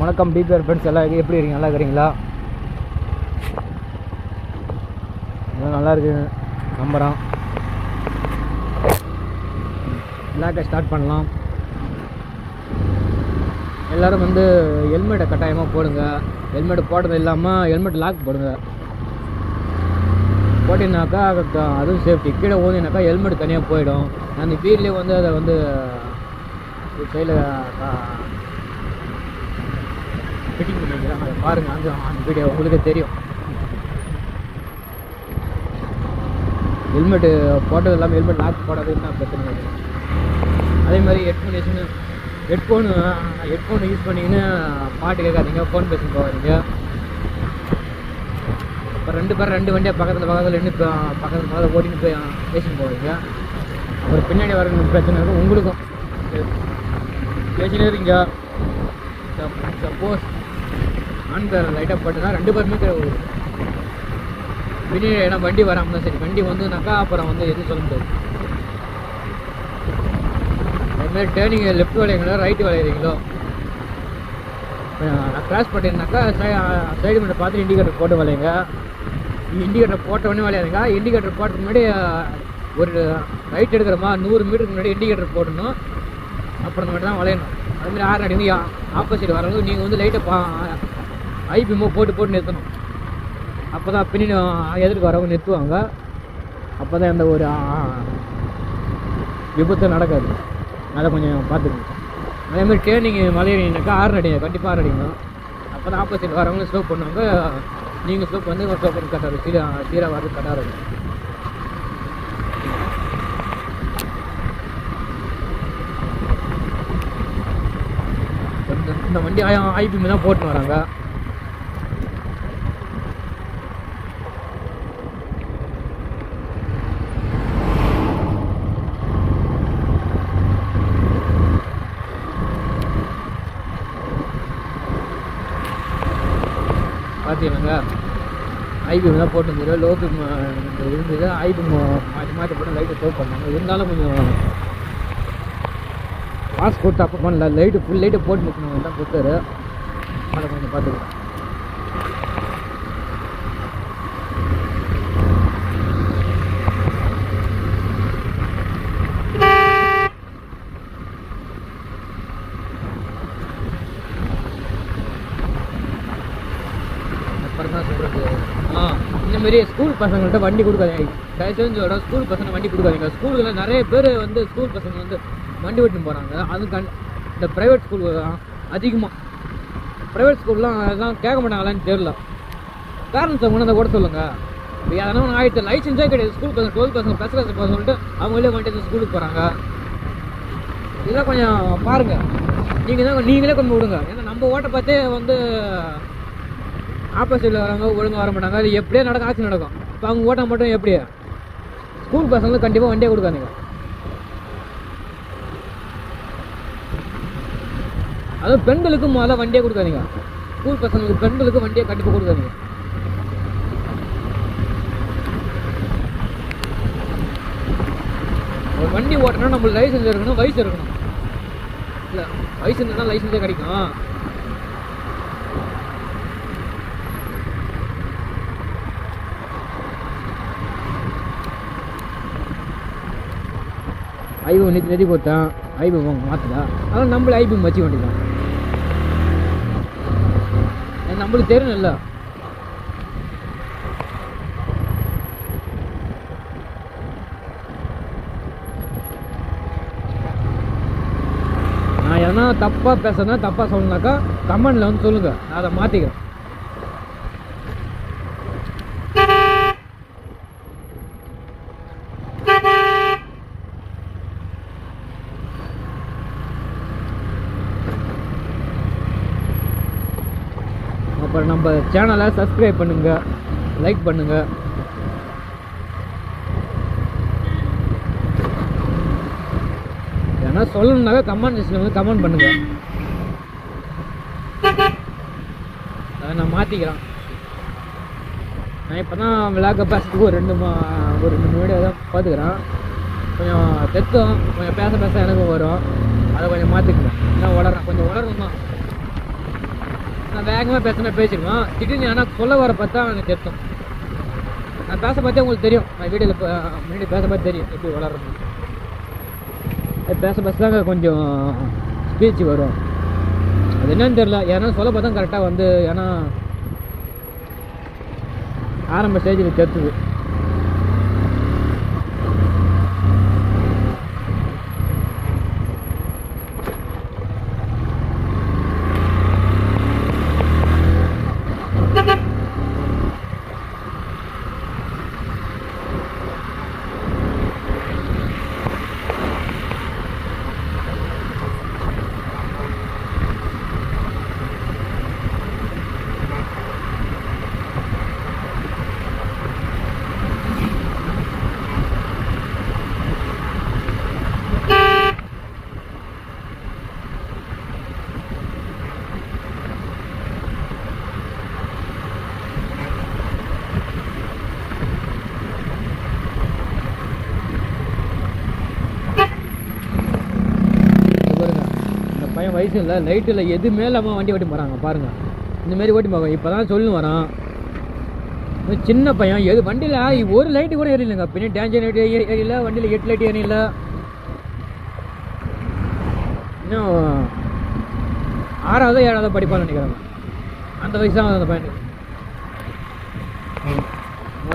வணக்கம் PPR friends எல்லாம் எப்படி இருக்கீங்க? நல்லா இருக்கிறீங்களா? எல்லாம் நல்லா இருக்கு நம்புகிறோம் பிளாக்கை ஸ்டார்ட் பண்ணலாம். எல்லோரும் வந்து ஹெல்மெட்டை கட்டாயமாக போடுங்க. ஹெல்மெட் போடுறது இல்லாமல் ஹெல்மெட் லாக் போடுங்க. போட்டிங்கனாக்கா அதுவும் சேஃப்டி கீழே ஓதினாக்கா ஹெல்மெட் தனியாக போயிடும். அந்த வீட்லேயே வந்து அதை வந்து சைடில் ஃபிட்டிங் பண்ணிக்கலாம் அதை பாருங்கள் அந்த அந்த வீடியோ உங்களுக்கு தெரியும் ஹெல்மெட்டு போட்டது இல்லாமல் ஹெல்மெட் லாக் போடாது என்ன பிரச்சனை அதே மாதிரி ஹெட்ஃபோன் யூஸ்னு ஹெட்ஃபோனு ஹெட்ஃபோன் யூஸ் பண்ணிக்கின்னு பாட்டு கேட்காதீங்க ஃபோன் பேசி போகாதீங்க இப்போ ரெண்டு பேரும் ரெண்டு வண்டியாக பக்கத்தில் பக்கத்தில் நின்று பக்கத்தில் பக்கத்தில் ஓட்டின்னு போய் பேசின்னு போவீங்க அப்புறம் பின்னாடி வர பிரச்சனை இருக்கும் உங்களுக்கும் பேசினே இருக்கீங்க சப்போஸ் ஆன் பேர் லைட்டாக போட்டுனா ரெண்டு பேருமே கீழே பின்னாடி ஏன்னா வண்டி வராமல் தான் சரி. வண்டி வந்துனாக்கா அப்புறம் வந்து எதுவும் சொல்ல முடியாது. அதுமாதிரி டேர்னிங் லெஃப்ட் வளையங்களோ ரைட்டு வளையிறீங்களோ நான் கிராஸ் பண்ணியிருந்தாக்கா சைடு மட்டும் பார்த்து இண்டிகேட்டர் போட்டு வளையுங்க இண்டிகேட்டர் போட்ட உடனே வளையாதுங்க. இண்டிகேட்டர் போட்டதுக்கு முன்னாடி ஒரு ரைட் எடுக்கிறோமா நூறு மீட்டருக்கு முன்னாடி இண்டிகேட்டர் போடணும். அப்புறம் மட்டும் தான் வளையணும். அதுமாதிரி ஆறு அடி ஆப்போசிட் வரவங்க நீங்கள் வந்து லைட்டை பா ஐபிஎம்மோ போட்டு போட்டு நிறுத்தணும். அப்போ தான் பின்னாடி எதிர்க்கு வரவங்க நிறுத்துவாங்க. அப்போ தான் எந்த ஒரு விபத்து நடக்காது. அதை கொஞ்சம் பார்த்துக்கணும். அதே மாதிரி டேர்னிங் மலையடினாக்கா ஆறு அடிங்க கண்டிப்பாக ஆறு அடிங்க. அப்போ தான் ஆப்போசிட் வரவங்க ஸ்லோ பண்ணுவாங்க. நீங்கள் ஸ்லோ பண்ணி ஒரு ஸ்லோ பண்ணி கட்டாரு சீராக சீராக வரது கட்டாரு இந்த இந்த வண்டி ஐபிஎம் தான் போட்டுன்னு வராங்க. ஐபிஎம் தான் போட்டுருந்தது லோக்கு இருந்தது. ஐபிஎம் மாற்றி மாற்றி போட்டு லைட்டை சேவ் பண்ணாங்க. இருந்தாலும் கொஞ்சம் காசு கொடுத்து அப்போ பண்ணல லைட்டு ஃபுல் லைட்டை போட்டு நிற்கணும் தான் கொடுத்தாரு. அதை கொஞ்சம் பார்த்துக்கலாம் அப்புறம் தான் சொல்கிறது ஆ இந்த மாதிரி ஸ்கூல் பசங்கள்ட்ட வண்டி கொடுக்காதீங்க. தயவு செஞ்சோட ஸ்கூல் பசங்க வண்டி கொடுக்காதீங்க. ஸ்கூலுக்குள்ள நிறைய பேர் வந்து ஸ்கூல் பசங்க வந்து வண்டி ஓட்டின்னு போகிறாங்க அது கண் இந்த ப்ரைவேட் ஸ்கூல் அதிகமாக ப்ரைவேட் ஸ்கூல்லாம் அதெல்லாம் கேட்க மாட்டாங்களான்னு தெரில பேரண்ட்ஸ் அவங்க அதை கூட சொல்லுங்கள் இப்போ எதனா ஒன்று ஆயிடுச்சு லைசன்ஸே கிடையாது. ஸ்கூல் பசங்க டுவெல்த் பசங்க ப்ளஸ் கிளாஸ் பசங்க சொல்லிட்டு அவங்களே வண்டி ஸ்கூலுக்கு போகிறாங்க இதெல்லாம் கொஞ்சம் பாருங்கள் நீங்கள் தான் நீங்களே கொஞ்சம் விடுங்க. ஏன்னா நம்ம ஓட்ட பார்த்தே வந்து ஆப்போசிட்டில் வராங்க ஒழுங்காக வர மாட்டாங்க. அது எப்படியே நடக்கும் ஆக்சி நடக்கும். இப்போ அவங்க ஓட்ட மட்டும் எப்படியா? ஸ்கூல் பசங்களுக்கு கண்டிப்பாக வண்டியே கொடுக்காதீங்க. அதுவும் பெண்களுக்கு முதல்ல வண்டியே கொடுக்காதீங்க. ஸ்கூல் பசங்களுக்கு பெண்களுக்கு வண்டியை கண்டிப்பாக கொடுக்காதீங்க. ஒரு வண்டி ஓட்டணும் நம்மளுக்கு லைசன்ஸ் இருக்கணும் வயசு இருக்கணும் இல்லை வயசு இருந்தால் லைசன்ஸே கிடைக்கும். ஐபம் நிறுத்தி நிறுத்தி கொடுத்தேன் ஐபம் மாற்றுதா அதனால் நம்மள ஐபம் வச்சு வேண்டியதான் நம்மளுக்கு தெரியும் இல்லை நான் எதனா தப்பாக பேசுனா தப்பாக சொல்லணுனாக்கா கமெண்டில் வந்து சொல்லுங்கள் நான் அதை மாற்றிக்கிறேன் அப்புறம் நம்ம சேனலை சப்ஸ்கிரைப் பண்ணுங்கள் லைக் பண்ணுங்கள் ஏன்னா சொல்லணுனாக்கா கமெண்ட் செக்ஷனில் வந்து கமெண்ட் பண்ணுங்கள் அதை நான் மாற்றிக்கிறேன் நான் இப்போ தான் விளாக்க பேசுறதுக்கு ஒரு ரெண்டு மா ஒரு ரெண்டு மூணு வீடியோ தான் பார்த்துக்கிறேன் கொஞ்சம் தெத்தும் கொஞ்சம் பேச பேச எனக்கும் வரும். அதை கொஞ்சம் மாற்றிக்கணும் ஏன்னா உடறேன். கொஞ்சம் உடறணும் தான் நான் வேகமாக பேசினா பேசிடுவான். திடீர்னு ஆனால் சொல்ல வர பார்த்தா எனக்கு தெரியும். நான் பேச பார்த்தே உங்களுக்கு தெரியும். நான் வீடியோவில் இப்போ முன்னாடி பேச பார்த்து தெரியும். எப்படி வளரணும் பேச பேச தாங்க கொஞ்சம் ஸ்பீச் வரும். அது என்னன்னு தெரில ஏன்னா சொல்ல பார்த்தா கரெக்டாக வந்து ஏன்னா ஆரம்ப ஸ்டேஜில் தெரிஞ்சுது இங்க பாருங்க இந்த பையன் வயசு இல்லை. லைட்டில் எதுவுமே இல்லாமல் வண்டி ஓட்டி போகிறாங்க பாருங்கள் இந்த மாதிரி ஓட்டி போவாங்க இப்போ தான் சொல்லு வரான் சின்ன பையன் எது வண்டியில் ஒரு லைட்டு கூட எரியலைங்க பின்னாடி டேஞ்சர் லைட் ஏறியில வண்டியில் எட்டு லைட் ஏறியில இன்னும் ஆறாவது ஏழாவது படிப்பான்னு நினைக்கிறாங்க அந்த வயசு தான் அந்த பையனுக்கு.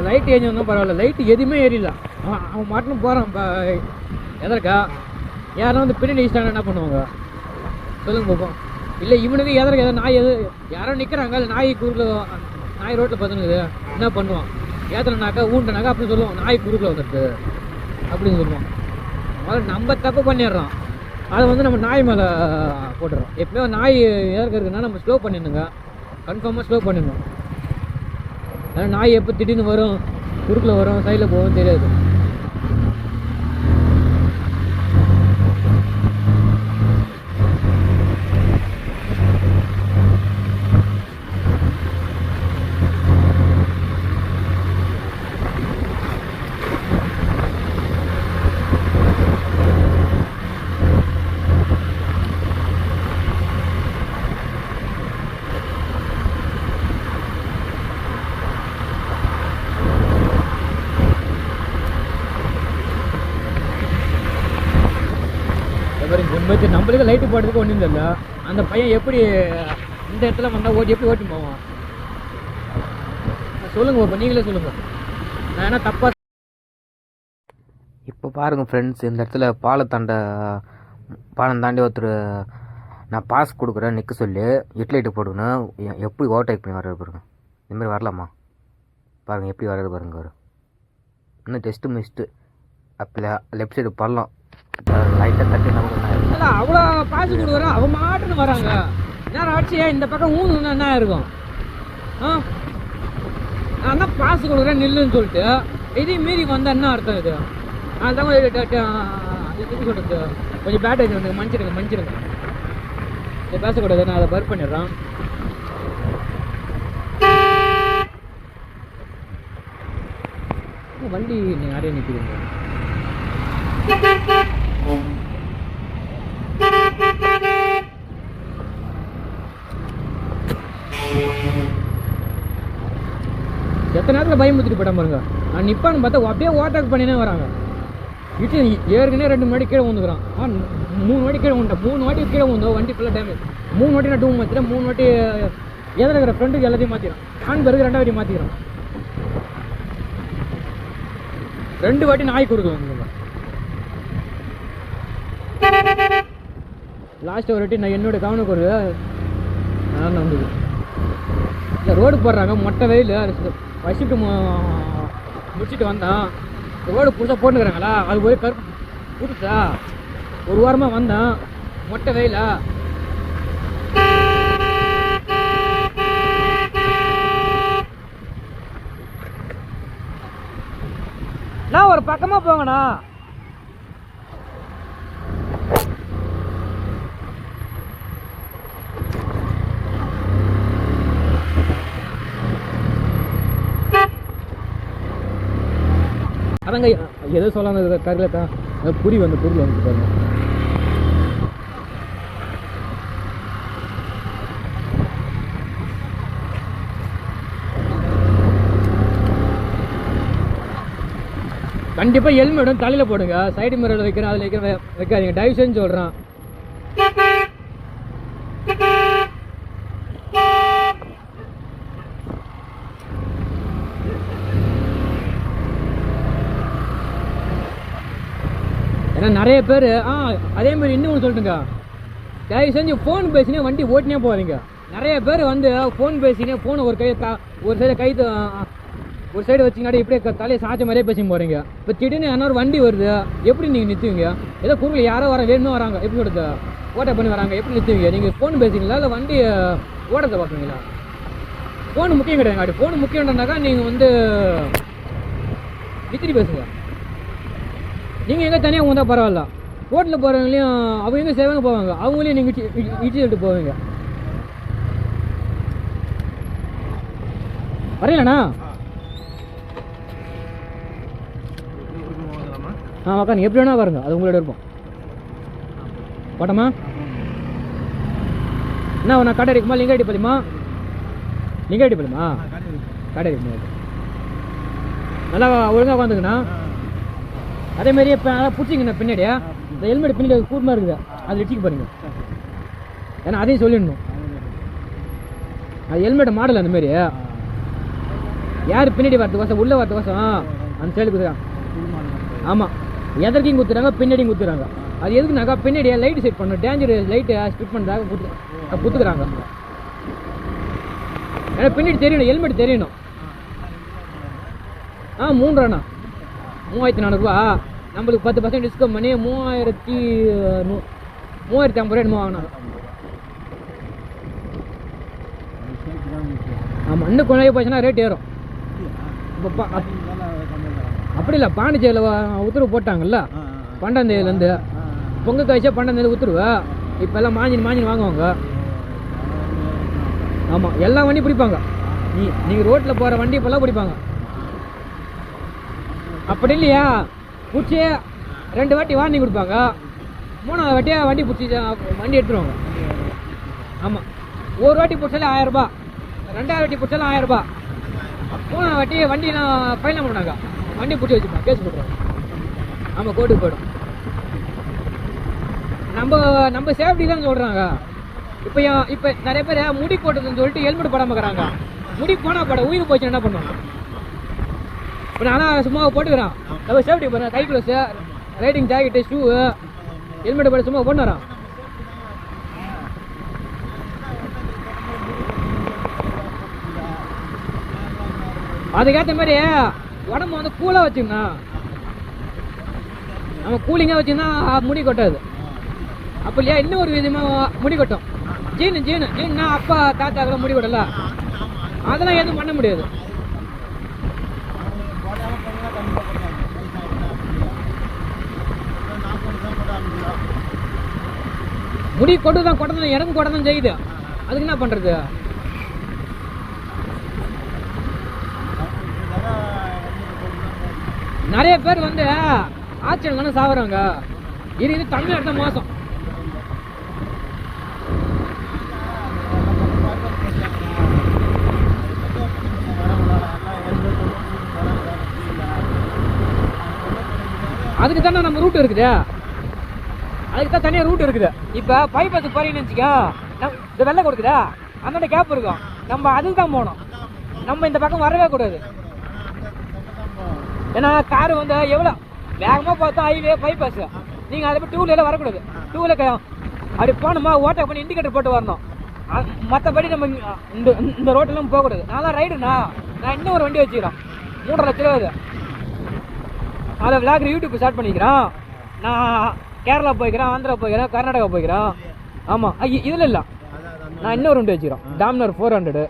லைட் ஏஞ்சி வந்தால் பரவாயில்ல. லைட்டு எதுவுமே எரியல அவன் அவன் மாட்டுன்னு போகிறான் எதற்கா? யாரும் வந்து பின்னாடி ஈஸ்டான என்ன பண்ணுவாங்க? சொல்லுங்க பார்ப்போம் இல்லை இவனுக்கு எதற்கு எதாவது நாய் எது யாரோ நிற்கிறாங்க அது நாய் குறுக்கில் நாய் ரோட்டில் பார்த்துனுக்குது என்ன பண்ணுவான்? ஏத்தனைனாக்கா ஊண்டனாக்கா அப்படி சொல்லுவோம் நாய் குறுக்கில் வந்துடுது. அப்படின்னு சொல்லுவோம் முதல்ல நம்ம தப்பு பண்ணிடுறோம் அதை வந்து நம்ம நாய் மேலே போட்டுறோம் எப்பயோ நாய் எதற்கு இருக்குன்னா நம்ம ஸ்லோ பண்ணிடணுங்க. கன்ஃபார்மாக ஸ்லோ பண்ணிடணும். ஏன்னா நாய் எப்போ திடீர்னு வரும் குறுக்கில் வரும் சைடில் போகும் தெரியாது உண்மைக்கு நம்மளுக்கு லைட்டு போடுறதுக்கு ஒன்றும் தெரியல அந்த பையன் எப்படி இந்த இடத்துல வந்தால் ஓட்டி எப்படி ஓட்டி போவான். சொல்லுங்க இப்போ நீங்களே சொல்லுங்க. நான் என்ன தப்பா இப்போ பாருங்கள் ஃப்ரெண்ட்ஸ் இந்த இடத்துல பாலத்தாண்ட பாலம் தாண்டி ஒருத்தர் நான் பாஸ் கொடுக்குறேன் நிற்க சொல்லி ஹெட்லைட்டு போடணும் எ- எப்படி ஓவர்டேக் பண்ணி வர்றது பாருங்க. இந்தமாதிரி வரலாமா? பாருங்கள் எப்படி வர்றது பாருங்க வரும் இன்னும் ஜஸ்ட்டு மிஸ்ட்டு அப்போ லெஃப்ட் சைடு பள்ளம். லைட்டாக தட்டி நமக்கு என்ன இல்லை அவ்வளோ பாசு கொடுக்குறோம் அவன் மாட்டுன்னு வராங்க. நேரம் ஆட்சியா இந்த பக்கம் ஊன்னு என்ன இருக்கும் ஆ? நான் தான் பாசு கொடுக்குறேன் நில்லுன்னு சொல்லிட்டு. இதையும் மீறி வந்தால் என்ன அர்த்தம் இது? அதான் எப்படி சொல்கிறது கொஞ்சம் பேட்டேஜ் வந்து மன்னிச்சிடுங்க மன்னிச்சிடுங்க. இதை பேசக்கூடாது நான் அதை பர்க் பண்ணிடுறேன். வண்டி நிறைய நிற்கிறீங்க எத்தனை நேரத்தில் பயமுறுத்திட்டு போயிட்டான் பாருங்க. நான் நிப்பான்னு பார்த்தா அப்படியே ஓட்டாக் பண்ணினே வராங்க. இட்டு ஏற்கனவே ரெண்டு மணி கீழே வந்துக்கிறான் ஆ மூணு வாட்டி கீழே வந்துட்டேன் மூணு வாட்டி கீழே வந்தோம் வண்டி ஃபுல்லாக டேமேஜ் மூணு வாட்டி நான் டூ மாற்றிட்டேன் மூணு வாட்டி எதில் இருக்கிற ஃப்ரெண்டுக்கு எல்லாத்தையும் மாற்றிடும் நான் பிறகு ரெண்டாவது வாட்டி மாற்றிக்கிறோம் ரெண்டு வாட்டி நாய் கொடுக்க வந்துங்க லாஸ்ட் ஒரு வாட்டி நான் என்னோட கவனம் ஒரு நான் வந்தது இந்த ரோடு போடுறாங்க. மொட்டை வெயில் வசிட்டு முடிச்சுட்டு வந்தேன் ரோடு புதுசாக போட்டுக்கிறாங்களா? அது போய் கருப்பு புதுசா ஒரு வாரமாக வந்தேன் மொட்டை வெயிலா? நான் ஒரு பக்கமாக போங்கண்ணா. பாருங்க. எதோ சொல்லாமல் தெரியல தான் புரி வந்து பொருள் வந்து பாருங்க. கண்டிப்பாக ஹெல்மெட்டும் தலையில் போடுங்க. சைடு மிரரில் வைக்கிறேன் அதில் வைக்கிறேன் வைக்காதீங்க. டைவ் செஞ்சு சொல்கிறேன் நிறைய பேர் ஆ அதே மாதிரி இன்னும் ஒன்று சொல்லட்டுங்க தயவு செஞ்சு ஃபோன் பேசினே வண்டி ஓட்டினே போகாதீங்க. நிறைய பேர் வந்து ஃபோன் பேசினே ஃபோனை ஒரு கை கா- ஒரு சைடு கை ஒரு சைடு வச்சிங்கனாடி இப்படியே தலையை சாய்ச்ச மாதிரியே பேசி போகிறீங்க இப்போ திடீர்னு இன்னொரு வண்டி வருது எப்படி நீங்கள் நிறுத்துவீங்க? ஏதோ குறுக்கில் யாரோ வர வேணும் வராங்க எப்படி சொல்றது? ஓட்ட பண்ணி வராங்க எப்படி நிறுத்துவீங்க? நீங்கள் ஃபோன் பேசுறீங்களா இல்லை வண்டி ஓடத்தை பார்க்குறீங்களா ஃபோன் முக்கியம் கிடையாது அப்படி ஃபோன் முக்கியம்ன்றனாக்கா நீங்கள் வந்து நித்திரி பேசுங்க. நீங்கள் எங்கே தனியாக வந்தால் பரவாயில்ல. ரோட்டில் போகிறவங்களையும் அவங்க எங்கே சேவங்க போவாங்க அவங்களையும் நீங்கள் இட்டி சொல்லிட்டு போவீங்க. வரீங்களாண்ணா? ஆ உக்காந்து எப்படி வேணா பாருங்க அது உங்களோட இருக்கும் போட்டோமா? என்ன நான் கடை இருக்குமா லிங்காடி பாலிமா லிங்காடி பாலிமா கடை இருக்குமா நல்லா ஒழுங்காக உட்காந்துங்கண்ணா அதே மாதிரி இப்போ அதை பிடிச்சிங்கண்ணா பின்னாடியா இந்த ஹெல்மெட் பின்னாடி கூட்டமாக இருக்குது. அது வச்சுக்க பாருங்க. ஏன்னா அதையும் சொல்லிடணும். அது ஹெல்மெட் மாடல் அந்த மாதிரி. யார் பின்னாடி வரது கோசம் உள்ளே வரது கோசம் அந்த சைடு குத்துறாங்க. ஆமாம் எதற்கையும் குத்துறாங்க பின்னாடியும் குத்துறாங்க. அது எதுக்குனாக்கா பின்னாடி லைட் செட் பண்ணணும்? டேஞ்சர் லைட்டை ஸ்பிட் பண்ணுறதாக குத்து குத்துக்கிறாங்க. ஏன்னா பின்னாடி தெரியணும் ஹெல்மெட் தெரியணும். ஆ. மூன்றுண்ணா மூவாயிரத்தி நானூறுரூவா நம்மளுக்கு பத்து பர்சன்ட் டிஸ்கவுண்ட் பண்ணி மூவாயிரத்தி நூ மூவாயிரத்தி ஐம்பது ரூபா என்னமோ வாங்கினாங்க. ஆமாம் இன்னும் கொஞ்சம் போச்சுன்னா ரேட் ஏறும். இப்போ அப்படி இல்லை பாண்டிச்சேரியில் உத்தரவு போட்டாங்கல்ல? பன்னெண்டாம் தேதியிலேருந்து பொங்கல் காய்ச்சா பன்னெண்டாம் தேதி உத்தரவு. இப்போ எல்லாம் மாஞ்சின் மாஞ்சின் வாங்குவாங்க. ஆமாம் எல்லா வண்டியும் பிடிப்பாங்க. நீ நீங்கள் ரோட்டில் போகிற வண்டி இப்போல்லாம் பிடிப்பாங்க. அப்படி இல்லையா? பிடிச்சி ரெண்டு வாட்டி வார்னிங் கொடுப்பாங்க. மூணாவது வாட்டியாக வண்டி பிடிச்சி வண்டி எடுத்துருவாங்க. ஆமாம் ஒரு வாட்டி பிடிச்சாலே ஆயிரம் ரூபாய். ரெண்டாவது வாட்டி பிடிச்சாலும் ஆயிரம் ரூபாய். மூணாவது வாட்டி வண்டியெலாம் ஃபைன் பண்ணாங்க வண்டி பிடிச்சி வச்சுப்பேன் கேஸ் போட்டுருவாங்க. ஆமாம் கோர்ட்டுக்கு போய்டும். நம்ம நம்ம சேஃப்டி தான் சொல்கிறாங்க இப்போ இப்போ நிறைய பேர் முடி போட்டதுன்னு சொல்லிட்டு ஹெல்மெட் போடாமல் இருக்கிறாங்க. முடி போனால் பட உயிர் போச்சு என்ன பண்ணுவாங்க? இப்போ நானும் சும்மா போட்டுக்கிறான். நம்ம சேஃப்டி போகிறேன் கை gloves riding jacket shoe helmet போட்டு சும்மா போட்டு வரான் அதுக்கேற்ற மாதிரி உடம்பு வந்து கூலாக வச்சுக்கணும் நம்ம கூலிங்காக வச்சுருந்தா முடி கொட்டாது. அப்போ இல்லையா இன்னும் ஒரு விதமாக முடி கொட்டும். ஜீனு ஜீனு ஜீன்னா அப்பா தாத்தாக்கெல்லாம் முடி கொட்டல. அதெல்லாம் எதுவும் பண்ண முடியாது. முடி கொண்டு தான் கொட்ட இறங்கு கொடதான் கொட்ட தான் செய்யுது. அதுக்கு என்ன பண்ணுறது நிறைய பேர் வந்து ஆச்சரியம் தானே சாகுறாங்க இது இது தமிழ்நாடு தான் மோசம். அதுக்கு தானே நம்ம ரூட் இருக்குதே. அதுக்கு தான் தனியாக ரூட் இருக்குது. இப்போ பைபாஸ் போறீங்கன்னு வச்சுக்கோ நம் இந்த வெள்ளை கொடுக்குதா? அந்தோட கேப் இருக்கும். நம்ம அதுக்கு தான் போகணும். நம்ம இந்த பக்கம் வரவே கூடாது. ஏன்னா கார் வந்து எவ்வளோ? வேகமாக பார்த்தா ஹைவே பைபாஸ் நீங்கள் அதை போய் டூ வீலரில் வரக்கூடாது. டூ வீலர் அப்படி போகணுமா? ஓட்ட பண்ணி இண்டிகேட்டர் போட்டு வரணும். மற்றபடி நம்ம இந்த இந்த ரோட்டெல்லாம் போகக்கூடாது. நான் தான் ரைடுண்ணா நான் இன்னும் ஒரு வண்டி வச்சுக்கிறேன். மூன்றரை லட்ச ரூபா அது அதில் விளாக் யூடியூப் ஸ்டார்ட் பண்ணிக்கிறேன். நான் கேரளா போய்க்கிறோம் ஆந்திரா போய்க்கிறோம் கர்நாடகா போய்க்கிறோம் ஆமாம் இதில் இல்லை. நான் இன்னொரு உண்டு வச்சுக்கிறோம். டாமினர் ஃபோர் ஹண்ட்ரடு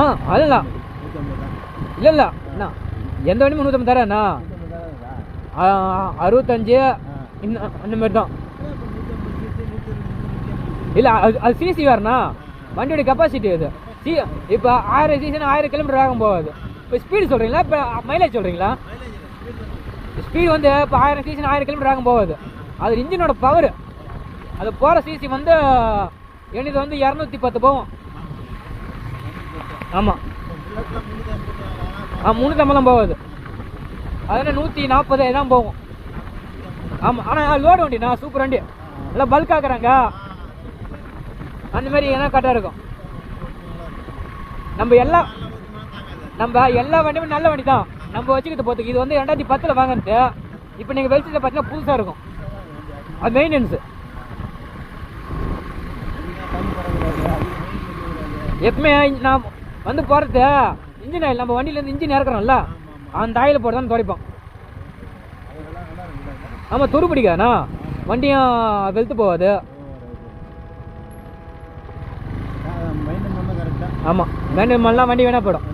ஆ அதுதான். இல்லை இல்லை. அண்ணா எந்த வண்டியும் நூற்றம்பது தரேண்ணா அறுபத்தஞ்சு இந்த அந்த மாதிரி தான். இல்லை அது அது சிசி வேறுண்ணா. வண்டியோட கெப்பாசிட்டி அது சி இப்போ ஆயிரம் சிசினா ஆயிரம் கிலோமீட்டர் வேகம் போகாது. இப்போ ஸ்பீடு சொல்கிறீங்களா இப்போ மைலேஜ் சொல்கிறீங்களா ஸ்பீடு வந்து இப்போ ஆயிரம் சிசினா ஆயிரம் கிலோமீட்டர் ஆகும் போகாது. அது இன்ஜினோட பவர் அது போகிற சிசி வந்து எனது வந்து இரநூத்தி பத்து போகும். ஆமாம் ஆ முந்நூற்றம்பது போகாது. அதனால் நூற்றி நாற்பது தான் போகும். ஆமாம் ஆனால் லோடு வண்டி நான் சூப்பர் வண்டி. எல்லாம் பல்க் ஆக்குறாங்க. அந்த மாதிரி ஏன்னா கரெக்டாக இருக்கும். நம்ம எல்லாம் நம்ம எல்லா வண்டியுமே நல்ல வண்டி தான் நம்ம வச்சுக்கிட்டு போகிறதுக்கு இது வந்து ரெண்டாயிரத்தி பத்தில் வாங்கினது. இப்போ நீங்கள் வெளிச்சத்தில் பார்த்தீங்கன்னா புதுசாக இருக்கும். அது மெயின்டெனன்ஸு எப்பவுமே நான் வந்து போகிறது இன்ஜின் ஆயில் நம்ம வண்டியிலேருந்து இன்ஜின் இறக்குறோம்ல அந்த ஆயில் போட்டு தான் துடைப்போம். ஆமாம் துரு பிடிக்காதுண்ணா. வண்டியும் வெளுத்து போகாது. ஆமாம் மெயின்டைன் பண்ணலாம் வண்டி வேணா போயிடும்.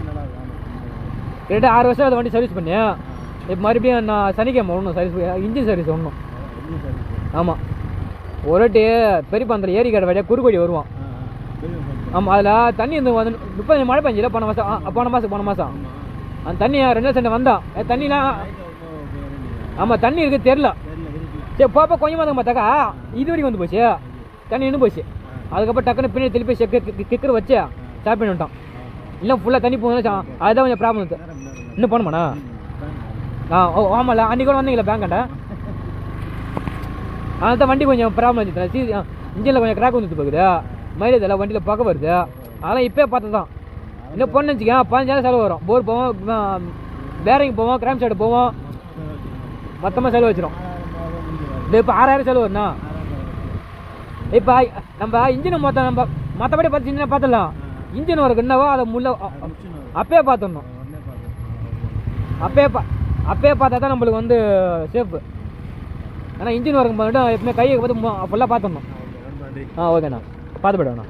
கிட்டத்தட்ட ஆறு வருஷம் அந்த வண்டி சர்வீஸ் பண்ணி இப்போ மறுபடியும் நான் சனிக்கிழமை ஒன்றும் சர்வீஸ் இன்ஜின் சர்வீஸ் ஒன்றும் ஆமாம் ஒரு வாட்டி பெரியப்பா அந்த ஏரி கடை வழியாக குறுக்கோடி வருவான். ஆமாம் அதில் தண்ணி இருந்து வந்து முப்பது மழை பெஞ்சில போன மாதம் போன மாதம் போன மாதம் அந்த தண்ணி ரெண்டு சண்டை வந்தான். தண்ணிலாம் ஆமாம் தண்ணி இருக்குது தெரில சரி போப்போ கொஞ்சமாக தான் பார்த்தாக்கா இது வரைக்கும் வந்து போச்சு. தண்ணி நின்று போச்சு. அதுக்கப்புறம் டக்குன்னு பின்னாடி திருப்பி செக்கு கிக்கர் வச்சு ஸ்டாப் பண்ணி விட்டான் இல்லை ஃபுல்லாக தண்ணி போகணும் அதுதான் கொஞ்சம் ப்ராப்ளம் இன்னும் போகணுமாண்ணா? ஆ ஓ ஆமாம்ல அன்றைக்கி கூட வந்தீங்களா பேங்காண்ட தான் வண்டி கொஞ்சம் ப்ராப்ளம் இருந்துச்சு சீ இன்ஜினில் கொஞ்சம் கிராக் வந்துட்டு போகுது. மைலேஜ் எல்லாம் வண்டியில் பக்கம் வருது. அதெல்லாம் இப்போயே பார்த்து தான் இன்னும் பொண்ணு வச்சுக்கேன் பதினஞ்சாயிரம் செலவு வரும். போர் போவோம் பேரிங் போவோம் கிராம் சைடு போவோம். மொத்தமாக செலவு வச்சிடும் இது இப்போ ஆறாயிரம் செலவு வரும்ண்ணா. இப்போ நம்ம இன்ஜினை மொத்தம் நம்ம மற்றபடி பார்த்து இன்ஜினை பார்த்துடலாம்? இன்ஜின் ஒர்க் என்னவோ அதை முள்ள அப்பயே பார்த்துடணும். அப்பயே பா அப்பயே பார்த்தா தான் நம்மளுக்கு வந்து சேஃப் ஏன்னா இன்ஜின் ஒர்க் பண்ணிட்டு எப்பவுமே கையை பார்த்து ஃபுல்லாக பார்த்துடணும். ஆ ஓகேண்ணா. பார்த்து போய்டுவேண்ணா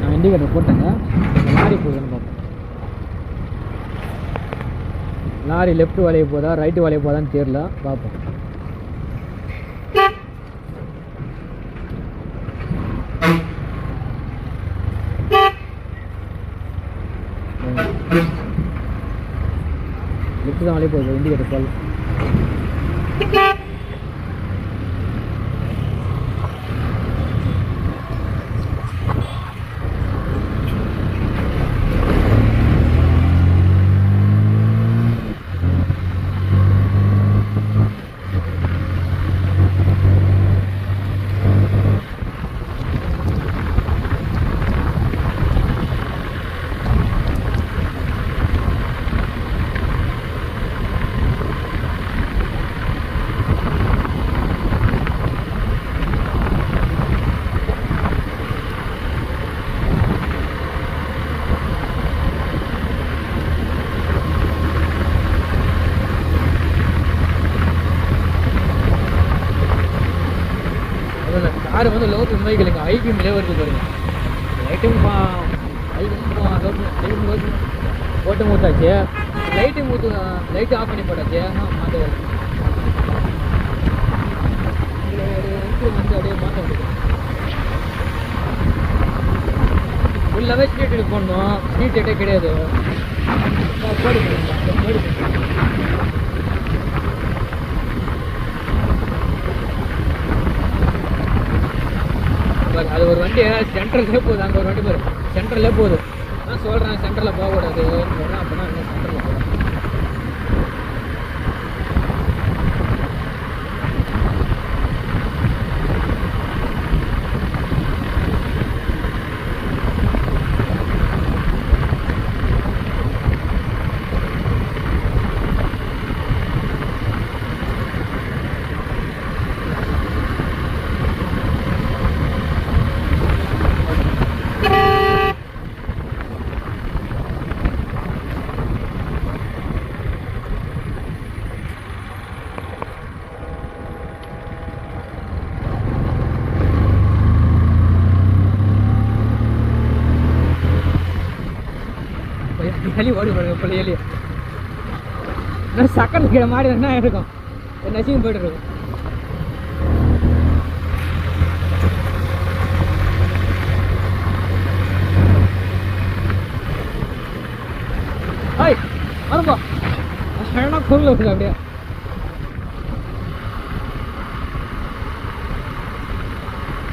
நான் இண்டிகேட்டர் போட்டேங்க. லாரி போகுதுன்னு பார்ப்போம் லாரி லெஃப்ட் வளைய போதா ரைட்டு வளைய போதான்னு தெரியல. பார்ப்போம் லெஃப்ட் தான் வளைய போகுது இண்டிகேட்டர் போல் யார் வந்து லவ் பிம் வைக்கலைங்க ஐபிஎம் பிம்லேயே வருது பாருங்க லைட்டும் high beam high beam low மூத்தாச்சு. Light மூத்து லைட்டு ஆஃப் பண்ணி போட்டாச்சு. மாற்ற வந்து அப்படியே மாற்ற முடியும் ஃபுல்லாகவே ஸ்ட்ரீட் எடுக்கணும் ஸ்ட்ரீட் எட்டே கிடையாது. போடுங்க போடுங்க போடு, அது ஒரு வண்டி சென்ட்ரல்லே போகுது அங்கே ஒரு வண்டி பாரு. சென்ட்ரல்லே போகுது. நான் சொல்கிறேன் சென்டரில் போகக்கூடாது. சொல்கிறேன் அப்படின்னா இன்னும் ஓடி போடுங்க பிள்ளையிலேயே இன்னும் சக்கரை கீழே மாடி என்ன இருக்கும். நசிங்க போயிட்டு இருக்கும் ஹாய் வரும்பா அழகா குரல் இருக்குது அப்படியே.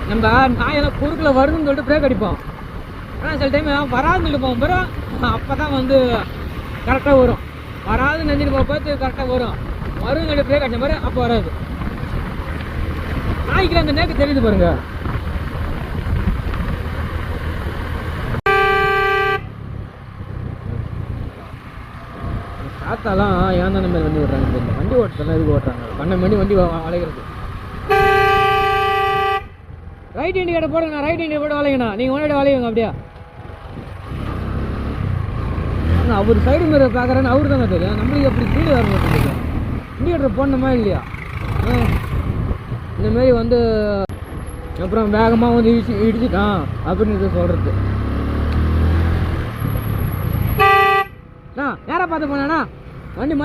நம்ம நாயெல்லாம் குறுக்கில் வருதுன்னு சொல்லிட்டு பிரேக் அடிப்போம். ஆனால் சில டைம் வராதுன்னு சொல்லி போவோம். பிறகு அப்போ தான் வந்து கரெக்டாக வரும். வராது நினைச்சிட்டு போக பார்த்து கரெக்டாக வரும் வரும். சொல்லி பிரேக் அடிச்ச மாதிரி அப்போ வராது. நாய்க்கு அந்த நேக்கு தெரியுது பாருங்க. தாத்தாலாம் ஏன் தான் மாதிரி வண்டி ஓட்டுறாங்க தெரியல. வண்டி ஓட்டுறதுலாம் எதுக்கு ஓட்டுறாங்க? பன்னெண்டு மணி வண்டி வளைகிறது ரைட் இண்டிகேட்டர் போடுங்கண்ணா. ரைட் இண்டிகேட்டர் போட்டு வளைங்கண்ணா நீங்கள் முன்னாடி வளையுங்க அப்படியே. அண்ணா, அவர் சைடு மிரர் பார்க்குறேன்னு அவரு தானே தெரியும். நம்மளுக்கு எப்படி கீழே வர மாட்டேங்குது? இண்டிகேட்டர் போடணுமா இல்லையா? இந்தமாரி வந்து அப்புறம் வேகமாக வந்து இடிச்சு இடிச்சுட்டான் அப்படின்னு சொல்கிறது நான் யாரை பார்த்து போனாண்ணா வண்டி